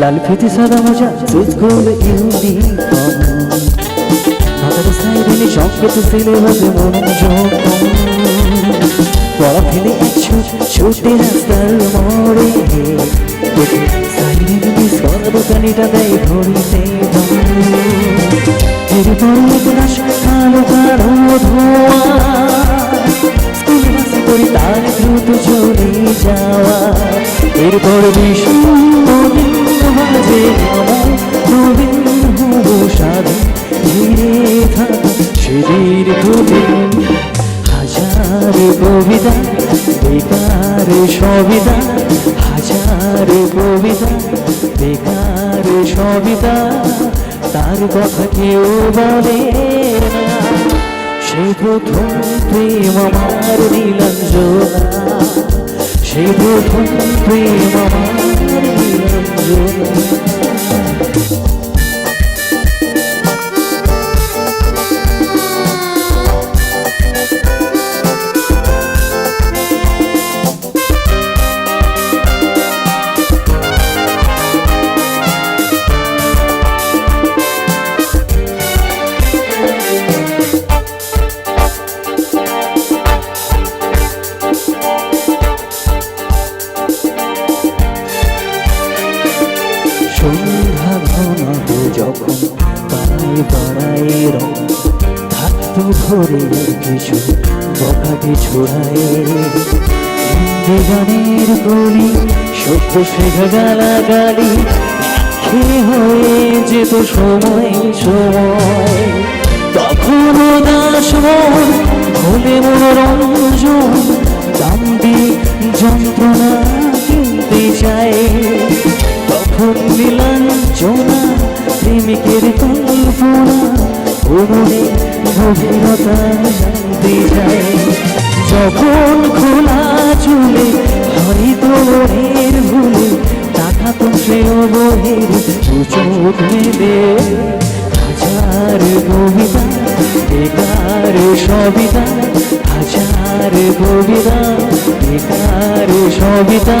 লাল ফিতে সাদা মজা স্কুল ইউনিফর্ম। হাতের সাইডে সংকেত পড়া ফেলে দোকানিটা দেয় ঘড়িতে এরপর বাজে আমার নবীন হব স্বাধীন ঘিরে থাকা সেদিন দুদিন হাজার কবিতা, বেকার সবিতা, হাজার কবিতা সেই প্রথম প্রেম আমার নীলাঞ্জনা সেই প্রথম প্রেম আমার সন্ধ্যা ঘনাবো যখন পাড়ায় পাড়ায় রং। থাকতো ঘরে কিছু বকাটে ছোড়ায় গানের গলি সত্য গালা গালি হয়ে যেত সময় সময়। তখন দাস হলে মনোরঞ্জন দাম যন্ত্রণা। তখন নীলাঞ্জনা প্রেমিকের কল্পনা মনে গভীরতা জানতে যায় যখন খোলা চুলে হয়তো মনের ভুলে টাকা তো সে বহের চোখ মেলে। হাজার কবিতা, বেকার সবিতা, হাজার কবিতা, বেকার সবিতা।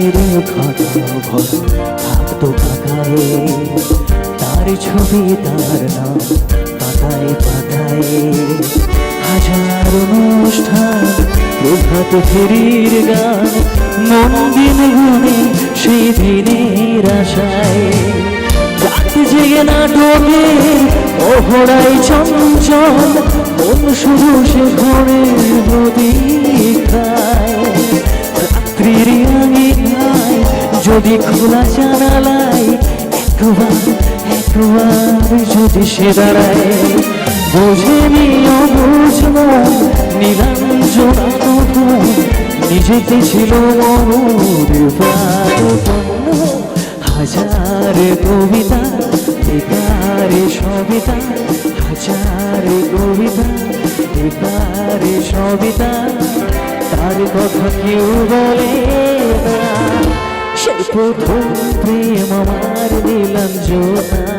অঙ্কের খাতা ঘর থাকতো ফাঁকায় তার ছবি, তার নাম পাতায় পাতায়। হাজার অনুষ্ঠান, প্রভাত ফেরির গান মন দিন গুনে সেই দিনের আশায়। রাত জেগে নাটকে ওহরাই চঞ্চল, মন শুধু সে ঘরের একবার যদি সে দাঁড়ায় বোঝেনি অবুঝল নীলাঞ্জনা তখন নিজেতে ছিল হাজার কবিতা বেকার সবিতা, হাজার কবিতা বেকার সবিতা, তার কথা কেউ বলে প্রথম প্রেম আমার নীলাঞ্জনা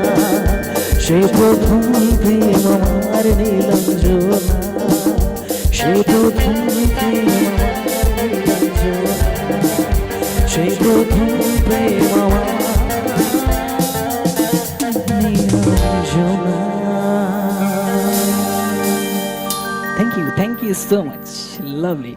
সেই প্রথম প্রেম আমার নীলাঞ্জনা সেই প্রথম প্রেম সেই প্রথম প্রেম আমার thank you thank you so much lovely